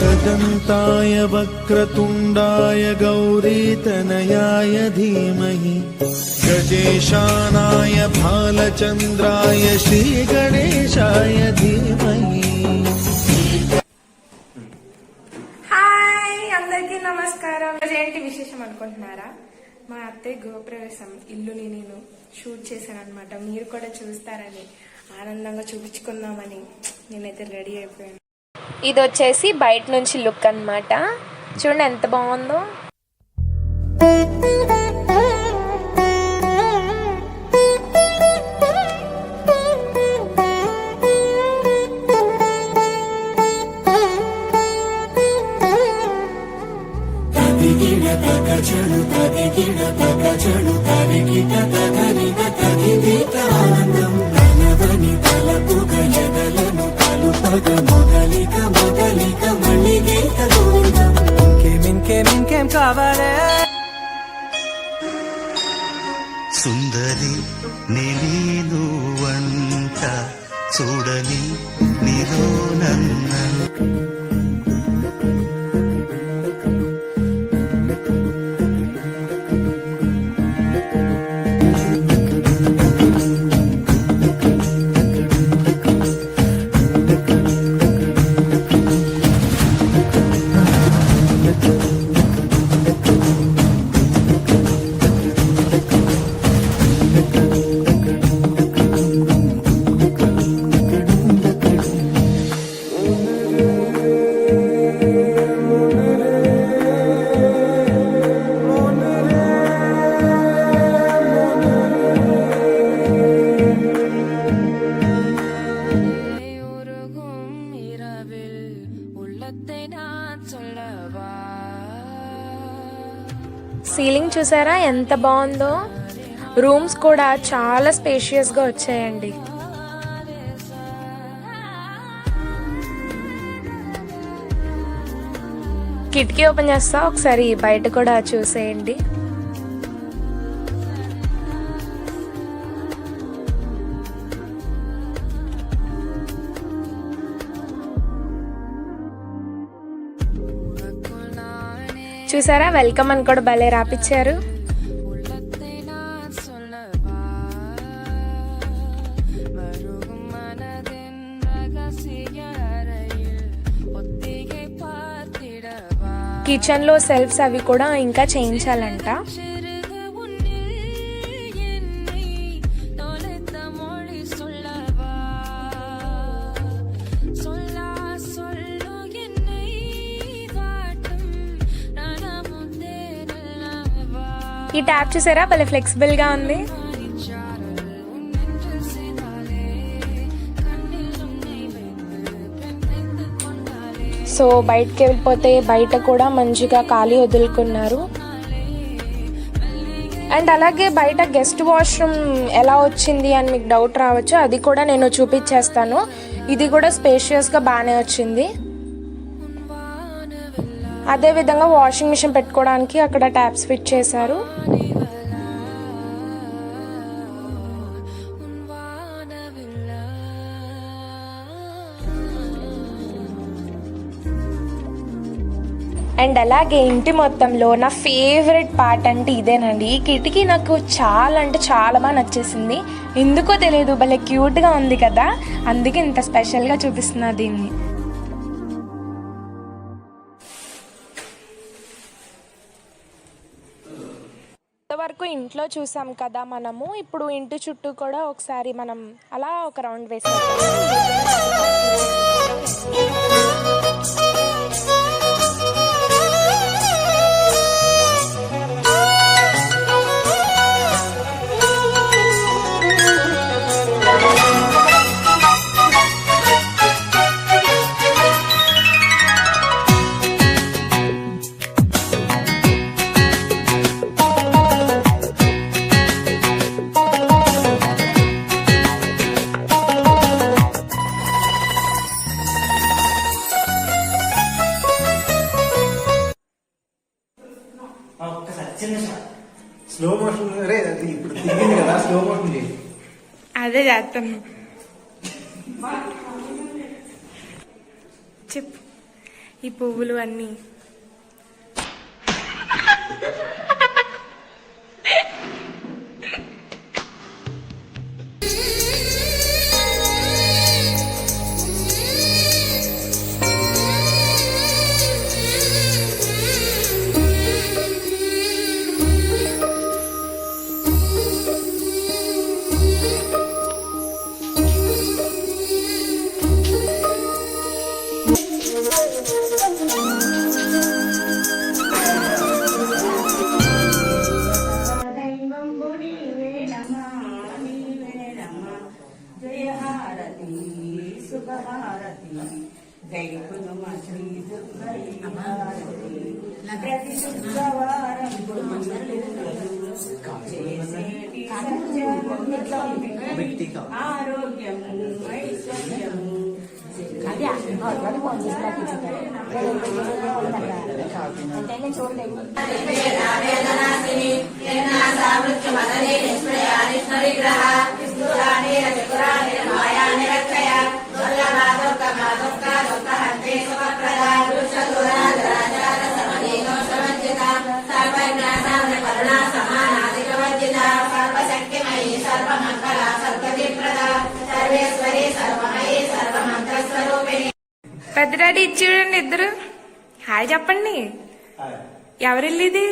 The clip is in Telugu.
एकदन्ताय वक्रतुण्डाय गौरीतनयाय धीमहि गजेशानाय भालचन्द्राय श्रीगणेशाय धीमहि హాయ్ అందరికీ నమస్కారం ఈరోజు ఏంటి విశేషం అనుకుంటున్నారా మా అత్తయ్య గృహప్రవేశం ఇల్లుని నేను షూట్ చేశాను అనమాట మీరు కూడా చూస్తారని ఆనందంగా చూపించుకుందామని నేనైతే రెడీ అయిపోయాను ఇది వచ్చేసి బయట నుంచి లుక్ అన్నమాట చూడండి ఎంత బాగుందో ఇంకేం ఇంకేం ఇంకేం కావాలే. సుందరి నేను వంట చూడని నీలో నన్న సీలింగ్ చూసారా? ఎంత బాగుందో? రూమ్స్ కూడా చాలా స్పేషియస్గా వచ్చాయండి. కిటికీ ఓపెన్ చేస్తా ఒకసారి బయట కూడా చూసేయండి. చూసారా? వెల్కమ్ అని కూడా భలే రాపిచ్చారు. కిచెన్లో సెల్ఫ్స్ అవి కూడా ఇంకా చేయించాలంట. ఈ ట్యాప్ చూసారా? భలే ఫ్లెక్సిబుల్గా ఉంది. సో బయటకి వెళ్ళిపోతే బయట కూడా మంచిగా ఖాళీ వదులుకున్నారు. అండ్ అలాగే బయట గెస్ట్ వాష్రూమ్ ఎలా వచ్చింది అని మీకు డౌట్ రావచ్చు అది కూడా నేను చూపించేస్తాను. ఇది కూడా స్పేషియస్గా బాగానే వచ్చింది. అదే విధంగా వాషింగ్ మిషన్ పెట్టుకోవడానికి అక్కడ ట్యాప్స్ ఫిట్ చేశారు. అండ్ అలాగే ఇంటి మొత్తంలో నా ఫేవరెట్ పార్ట్ అంటే ఇదేనండి. ఈ కిటికీ నాకు చాలా అంటే చాలా బాగా నచ్చేసింది. ఎందుకో తెలియదు భలే క్యూట్గా ఉంది కదా. అందుకే ఇంత స్పెషల్గా చూపిస్తున్నా దీన్ని. వరకు ఇంట్లో చూసాం కదా మనము. ఇప్పుడు ఇంటి చుట్టూ కూడా ఒకసారి మనం అలా ఒక రౌండ్ వేసాం స్లో మోషన్ రే అది ఇప్పుడు దిగింది కదా స్లో మోషన్ చేయి. అదే చేస్తాను. చెప్పు. ఈ పువ్వులు అన్నీ. శుభహారతి గైకునుమ శ్రీ దుర్గయ్య హారతి. ప్రతి శుక్రవారం పెద్ద డాడీ ఇచ్చి చూడండి ఇద్దరు. హాయ్ చెప్పండి. ఎవరిల్లు ఇది?